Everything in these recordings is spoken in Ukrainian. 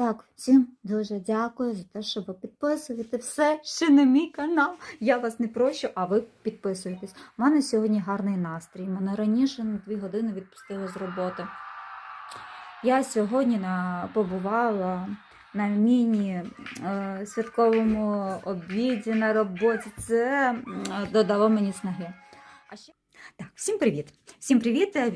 Так, всім дуже дякую за те, що ви підписуєте все ще на мій канал. Я вас не прощу, а ви підписуєтесь. У мене сьогодні гарний настрій. Мене раніше на дві години відпустили з роботи. Я сьогодні побувала на міні-святковому обіді на роботі. Це додало мені снаги. А ще... Так, всім привіт! Всім привіт, е,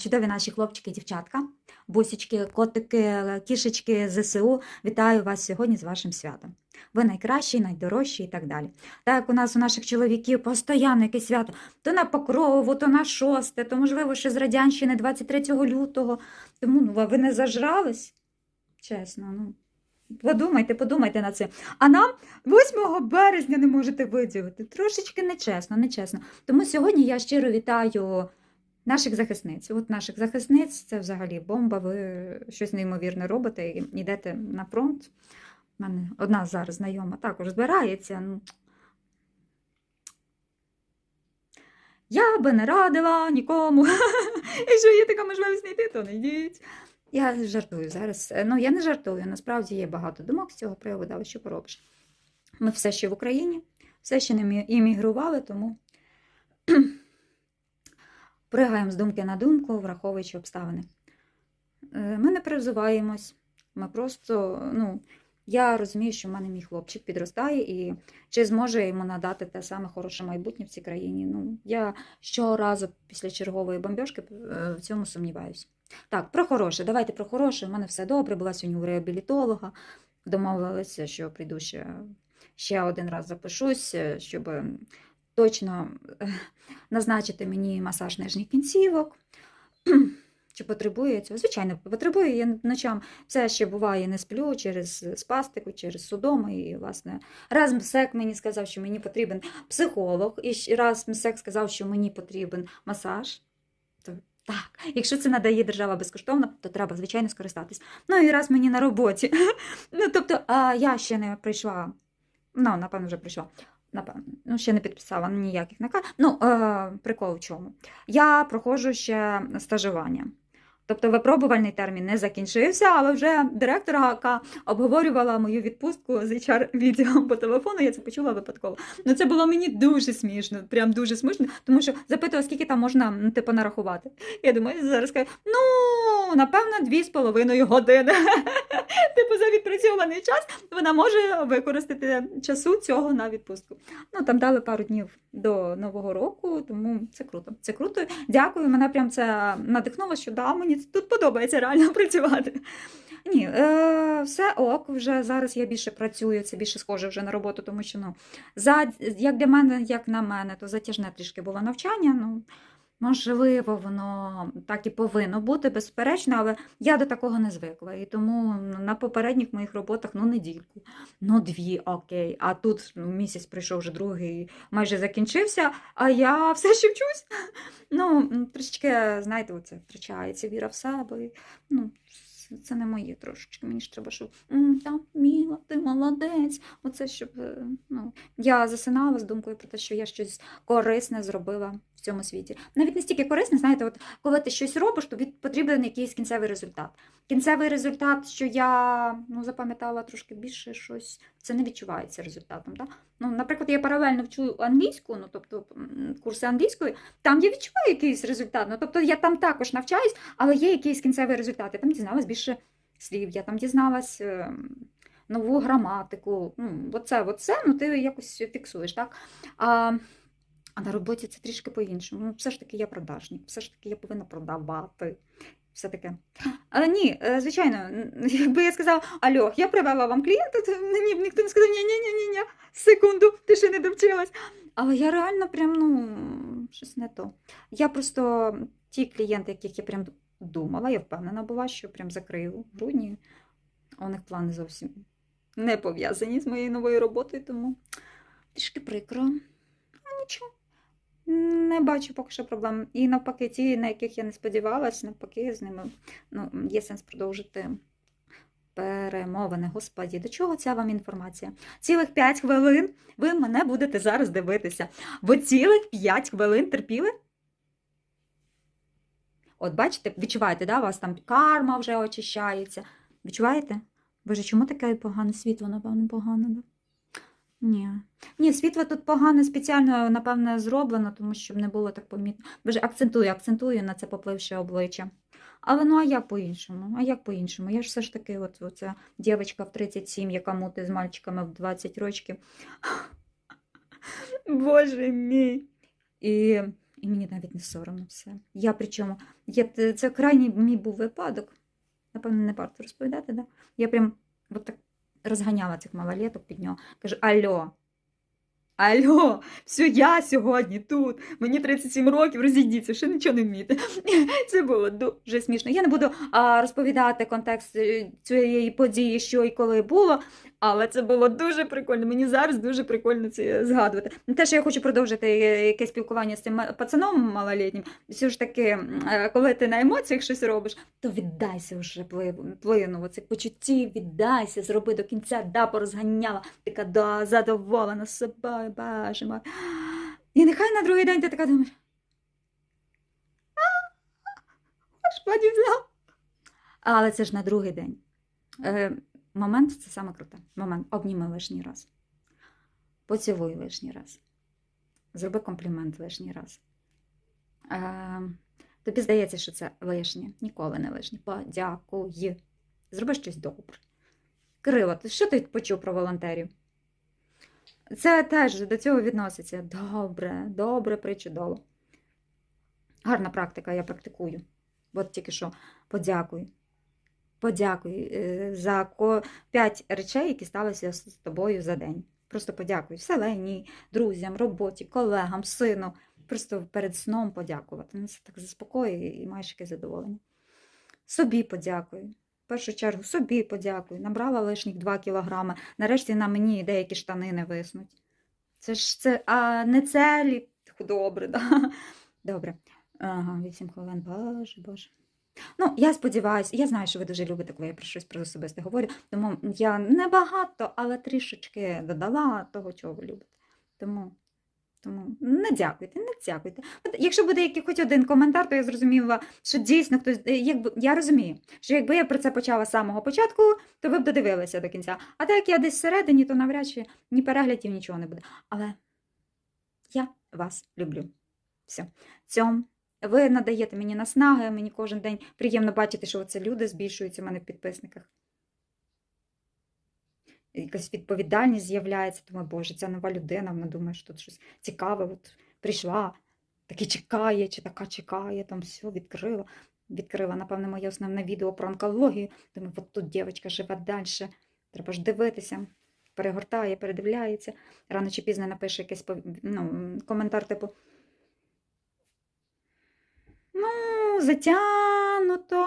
чудові наші хлопчики і дівчатка, бусічки, котики, кішечки ЗСУ. Вітаю вас сьогодні з вашим святом. Ви найкращі, найдорожчі і так далі. Так як у нас у наших чоловіків постійно якесь свято, то на Покрову, то на шосте, то можливо ще з Радянщини 23 лютого. Тому ну, ви не зажрались? Чесно, ну. Подумайте, подумайте на це. А нам 8 березня не можете виділити. Трошечки нечесно, нечесно. Тому сьогодні я щиро вітаю наших захисниць. От наших захисниць це взагалі бомба. Ви щось неймовірне робите і йдете на фронт. У мене одна зараз знайома також збирається. Ну, я би не радила нікому. Якщо є така можливість не йти, то не йдіть. Я жартую зараз. Е, Ну, я не жартую. Насправді є багато думок з цього приводу, але що поробиш? Ми все ще в Україні, все ще не іммігрували, тому пригаємо з думки на думку, враховуючи обставини. Е, Ми не перевзуваємось. Ми просто, ну, я розумію, що в мене мій хлопчик підростає, і чи зможе йому надати те саме хороше майбутнє в цій країні. Ну, я щоразу після чергової бомбьошки е, в цьому сумніваюся. Так, про хороше. Давайте про хороше. У мене все добре. Була сьогодні у реабілітолога. Домовилася, що прийду ще, ще один раз запишусь, е, щоб точно е, назначити мені масаж нижніх кінцівок. Чи потребує цього? Звичайно, потребує. Я ночам все ще буває, не сплю через спастику, через судоми. І, власне, раз МСЕК мені сказав, що мені потрібен психолог, і раз МСЕК сказав, що мені потрібен масаж. Так, якщо це надає держава безкоштовно, то треба, звичайно, скористатись. Ну і раз мені на роботі. Ну, тобто, а я ще не прийшла, ну, напевно, вже прийшла. Напевно, ну, ще не підписала ніяких наказів. Ну, е, прикол в чому? Я проходжу ще стажування. Тобто випробувальний термін не закінчився, але вже директорка яка обговорювала мою відпустку з HR-відділом по телефону, я це почула випадково. Ну це було мені дуже смішно, прям дуже смішно, тому що запитувала, скільки там можна м, типу, нарахувати. Я думаю, зараз кажу, ну, напевно, дві з половиною години. Типу, за відпрацьований час вона може використати часу цього на відпустку. Ну, там дали пару днів до Нового року, тому це круто. Це круто. Дякую. Мене прям це надихнуло, що да, мені тут подобається реально працювати. Ні, е, все ок, вже зараз я більше працюю, це більше схоже вже на роботу, тому що ну, за, як для мене, як на мене, то затяжне трішки було навчання. Ну, можливо, воно так і повинно бути, безперечно, але я до такого не звикла. І тому на попередніх моїх роботах ну недільку, ну дві, окей. А тут ну, місяць пройшов вже другий, майже закінчився, а я все ще вчусь. Ну, трішечки, знаєте, оце втрачається віра в себе. Ну, це- не моє трошечки. Мені ж треба, щоб «М, та, Міла, ти молодець. Оце щоб е, ну, я засинала з думкою про те, що я щось корисне зробила цьому світі. Навіть не стільки корисне, знаєте, от коли ти щось робиш, то потрібен якийсь кінцевий результат. Кінцевий результат, що я ну, запам'ятала трошки більше щось, це не відчувається результатом. Так? Ну, наприклад, я паралельно вчу англійську, ну тобто курси англійської, там я відчуваю якийсь результат. Ну, тобто я там також навчаюсь, але є якийсь кінцевий результат. Я там дізналась більше слів, я там дізналась. е, Нову граматику, ну, оце, оце, ну ти якось фіксуєш, так? А, а на роботі це трішки по-іншому. Ну, все ж таки я продажник, все ж таки я повинна продавати. Все таке. Але ні, е, звичайно, якби я сказала, Альо, я привела вам клієнта, то мені б ніхто не сказав, ні, ні, секунду, ти ще не довчилась. Але я реально прям, ну, щось не то. Я просто ті клієнти, яких я прям думала, я впевнена була, що прям закрию в грудні. У них плани зовсім не пов'язані з моєю новою роботою, тому трішки прикро. Ну, нічого. Не бачу поки що проблем. І навпаки, ті, на яких я не сподівалася, навпаки, з ними ну, є сенс продовжити перемовини. Господі, до чого ця вам інформація? Цілих 5 хвилин ви мене будете зараз дивитися. Ви цілих 5 хвилин терпіли? От бачите, відчуваєте, да, у вас там карма вже очищається. Відчуваєте? Боже, чому таке погане світло, напевно, погане, да? Ні. Ні, світло тут погане спеціально, напевно, зроблено, тому щоб не було так помітно. Боже, акцентую, акцентую на це попливше обличчя. Але ну а як по-іншому? А як по-іншому? Я ж все ж таки, от оця дівчинка в 37, яка мути з мальчиками в 20 років. Боже мій. І, і мені навіть не соромно все. Я причому, я, це крайній мій був випадок. Напевно, не варто розповідати, да? Я прям от так розганяла цих малолеток під нього. Каже, Альо, Альо, все, я сьогодні тут. Мені 37 років, розійдіться, ще нічого не вмієте. Це було дуже смішно. Я не буду а, розповідати контекст е, цієї події, що і коли було, але це було дуже прикольно. Мені зараз дуже прикольно це згадувати. Те, що я хочу продовжити е, якесь спілкування з цим пацаном малолітнім. Все ж таки, е, коли ти на емоціях щось робиш, то віддайся вже пли- плину. Оце почуттів, віддайся, зроби до кінця, да, порозганяла, така да, задоволена собою, боже мой. І нехай на другий день ти така думаєш. Потім взяв. Але це ж на другий день. Е, момент це саме круте. Момент. Обніми лишній раз. Поцілуй лишній раз. Зроби комплімент лишній раз. Е, тобі здається, що це лишнє. Ніколи не лишнє. Подякуй. Зроби щось добре. Кирило, ти що ти почув про волонтерів? Це теж до цього відноситься. Добре, добре, причудово. Гарна практика, я практикую. От тільки що подякуй. Подякуй е, за ко- п'ять речей, які сталися з тобою за день. Просто подякуй вселенні, друзям, роботі, колегам, сину. Просто перед сном подякувати. Ну, Це так заспокоює і маєш якесь задоволення. Собі подякуй. В першу чергу собі подякуй. Набрала лишніх 2 кілограми. Нарешті на мені деякі штани не виснуть. Це ж це, а не целі. Добре, да? Добре. Ага, 8 хвилин. Боже, боже. Ну, я сподіваюся, я знаю, що ви дуже любите, коли я про щось про особисте говорю, тому я не багато, але трішечки додала того, чого ви любите. Тому, тому не дякуйте, не дякуйте. От якщо буде який хоч один коментар, то я зрозуміла, що дійсно хтось, е, якби я розумію, що якби я про це почала з самого початку, то ви б додивилися до кінця. А так як я десь всередині, то навряд чи ні переглядів, нічого не буде. Але я вас люблю. Все. Цьом. Ви надаєте мені наснаги, мені кожен день приємно бачити, що це люди збільшуються в мене в підписниках. Якась відповідальність з'являється. Думаю, Боже, ця нова людина, вона думає, що тут щось цікаве. От прийшла, таки чекає, чи така чекає, там все відкрила. Відкрила, напевно, моє основне відео про онкологію. Думаю, от тут дівчинка живе далі. Треба ж дивитися. Перегортає, передивляється. Рано чи пізно напише якийсь ну, коментар, типу. Ну, затягнуто.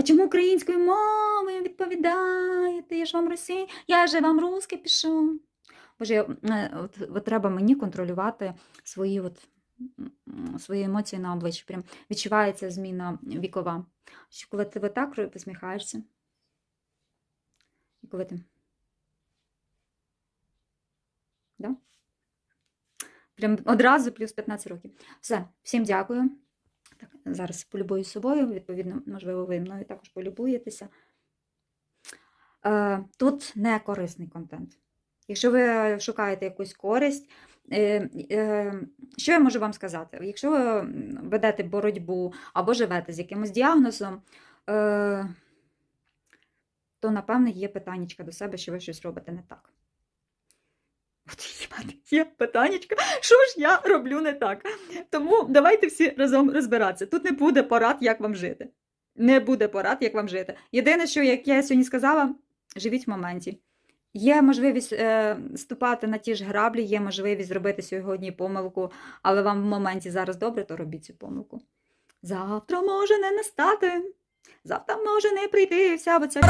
А чому українською мовою відповідаєте? Я ж вам росій, я же вам русське пишу. Боже, я, е, от, от треба мені контролювати свої, от, свої емоції на обличчі. Прям відчувається зміна вікова. Що коли ти так посміхаєшся, і коли ти. Да? Прям одразу плюс 15 років. Все, всім дякую. Так, зараз полюбую собою, відповідно, можливо, ви мною також полюбуєтеся. Е, тут не корисний контент. Якщо ви шукаєте якусь користь, е, е, що я можу вам сказати? Якщо ви ведете боротьбу або живете з якимось діагнозом, то, напевно, є питаннячка до себе, що ви щось робите не так. Є питаннячка, що ж я роблю не так. Тому давайте всі разом розбиратися. Тут не буде порад, як вам жити. Не буде порад, як вам жити. Єдине, що, як я сьогодні сказала, живіть в моменті. Є можливість е, ступати на ті ж граблі, є можливість зробити сьогодні помилку, але вам в моменті зараз добре, то робіть цю помилку. Завтра може не настати, завтра може не прийти вся оця